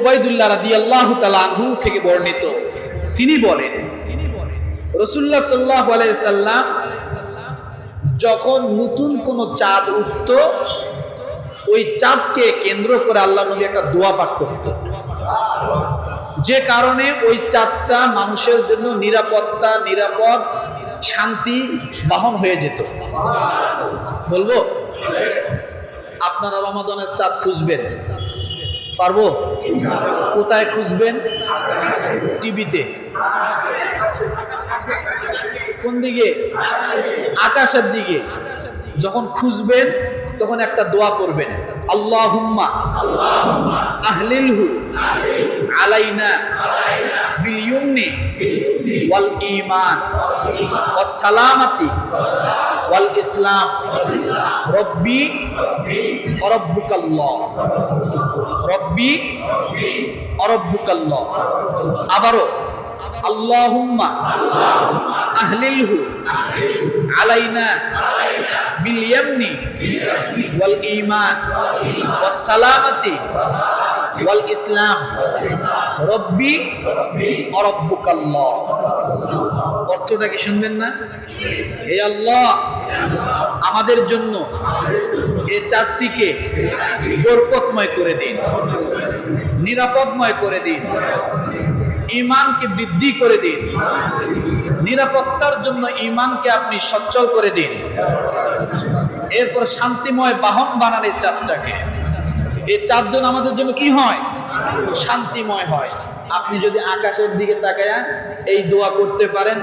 Ubaidullah রাদিয়াল্লাহু তাআলা আনহু থেকে বর্ণিত। তিনি বলেন রসুল্লাহ সাল্লাল্লাহু আলাইহি সাল্লাম যখন নতুন কোন চাঁদ উঠত, ওই চাঁদকে কেন্দ্র করে আল্লাহ নবী একটা দোয়া পাঠ যে কারণে ওই চাঁদটা মানুষের জন্য নিরাপত্তা, নিরাপদ, শান্তি, বাহন হয়ে যেত। বলব, আপনারা রমাদানের চাঁদ খুঁজবেন। পারব? কোথায় খুঁজবেন? টিভিতে। কোন দিকে? আকাশের দিকে। যখন খুঁজবেন, তখন একটা দোয়া করবেন আল্লাহ হুম্মা আহলিলহু আলাইনা বিল ইউমনি ওয়াল ঈমান ওয়াস সালামাতি ওয়াল ইসলাম। রব্বি অরব্বুকাল্লাহ। রব্বি অরব্বুকাল্লাহ। আবারও, আল্লাহুম্মা আহলিলহু আলাইনা বিল ইয়ামনি ওয়াল ঈমান ওয়াস সালামাতি ইসলাম, রব্বি অরব্বুকাল্লাহ অর্থটা কি শুনবেন না? হে আল্লাহ, আমাদের জন্য এ চারটিকে বরকতময় করে দিন, নিরাপদময় করে দিন ইমানকে বৃদ্ধি করে দিন, নিরাপত্তার জন্য ইমানকে আপনি সচ্ছল করে দিন। এরপর শান্তিময় বাহন বানান এই এই চারজন আমাদের জন্য কি হয়? শান্তিময় হয়। আপনি যদি আকাশের দিকে তাকায় এই দোয়া করতে পারেন,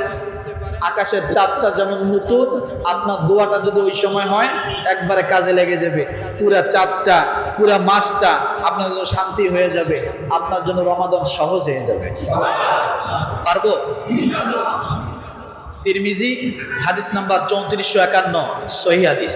আকাশের চাঁদটা যেমন নতুন, আপনার দোয়াটা যদি ওই সময় হয়, একবারে কাজে লেগে যাবে। পুরা চাঁদটা, পুরা মাসটা আপনার জন্য শান্তি হয়ে যাবে, আপনার জন্য রমাদন সহজ হয়ে যাবে। পারব? তিরমিজি, হাদিস নাম্বার চৌত্রিশশো একান্ন, সহি হাদিস।